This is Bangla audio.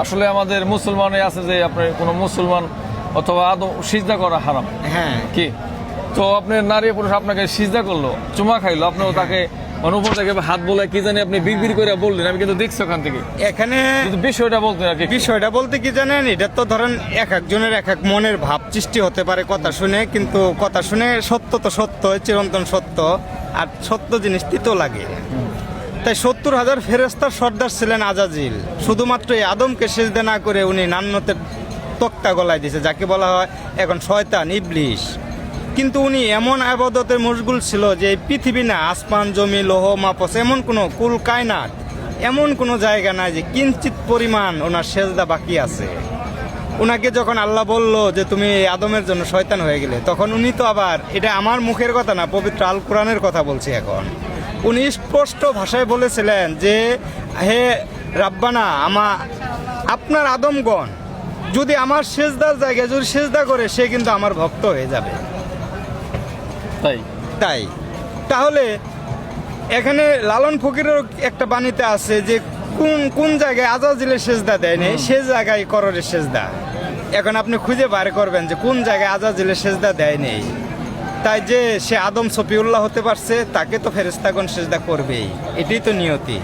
আসলে আমাদের মুসলমানে আছে যে আপনার কোনো মুসলমান অথবা আদৌ সিজদা করা হারাম। হ্যাঁ। কি? তো আপনি নারী পুরুষ আপনাকে সিজদা করল চুমা খাইলো আপনিও তাকে মানে উপর থেকে হাত বলে কি জানি আপনি বিড়বিড় করে বললেন আমি কিন্তু দেখছি ওখান থেকে। এখানে বিষয়টা বলতেন আর কি। বিষয়টা বলতে কি জানেন এটা তো ধরেন এক একজনের এক এক মনের ভাব সৃষ্টি হতে পারে কথা শুনে কিন্তু কথা শুনে সত্য তো সত্য চিরন্তন সত্য আর সত্য জিনিস তিতো লাগে। তাই সত্তর হাজার ফেরেস্তার সর্দার ছিলেন আজাজিল। শুধুমাত্র এই আদমকে সেজদে না করে উনি নান্নতের তক্তা গলায় দিয়েছে, যাকে বলা হয় এখন শয়তান, ইবলিশ। কিন্তু উনি এমন আবাদতের মশগুল ছিল যে পৃথিবী না, আসমান, জমি, লোহ, মাপস, এমন কোনো কুল কায়নাত, এমন কোনো জায়গা নাই যে কিঞ্চিত পরিমাণ ওনার সেজদা বাকি আছে। ওনাকে যখন আল্লাহ বলল যে তুমি আদমের জন্য শয়তান হয়ে গেলে তখন উনি তো আবার এটা আমার মুখের কথা না পবিত্র আল কোরআনের কথা বলছি এখন। উনি স্পষ্ট ভাষায় বলেছিলেন যে হে রাব্বানা আমা আপনার আদমগণ যদি আমার সেজদার জায়গায় যদি সেজদা করে সে কিন্তু আমার ভক্ত হয়ে যাবে। তাই? তাই। তাহলে এখানে লালন ফকিরের একটা বাণীতে আছে যে কোন কোন জায়গায় আজাজিলের সেজদা দেয়নি নেই? সে জায়গায় কররের সেজদা। এখন আপনি খুঁজে বার করবেন যে কোন জায়গায় আজাজিলের সেজদা দেয়নি নেই। তাই যে সে আদম সফিউল্লাহ হতে পারছে তাকে তো ফেরেস্তাগণ সেজদা করবেই। এটাই তো নিয়তি।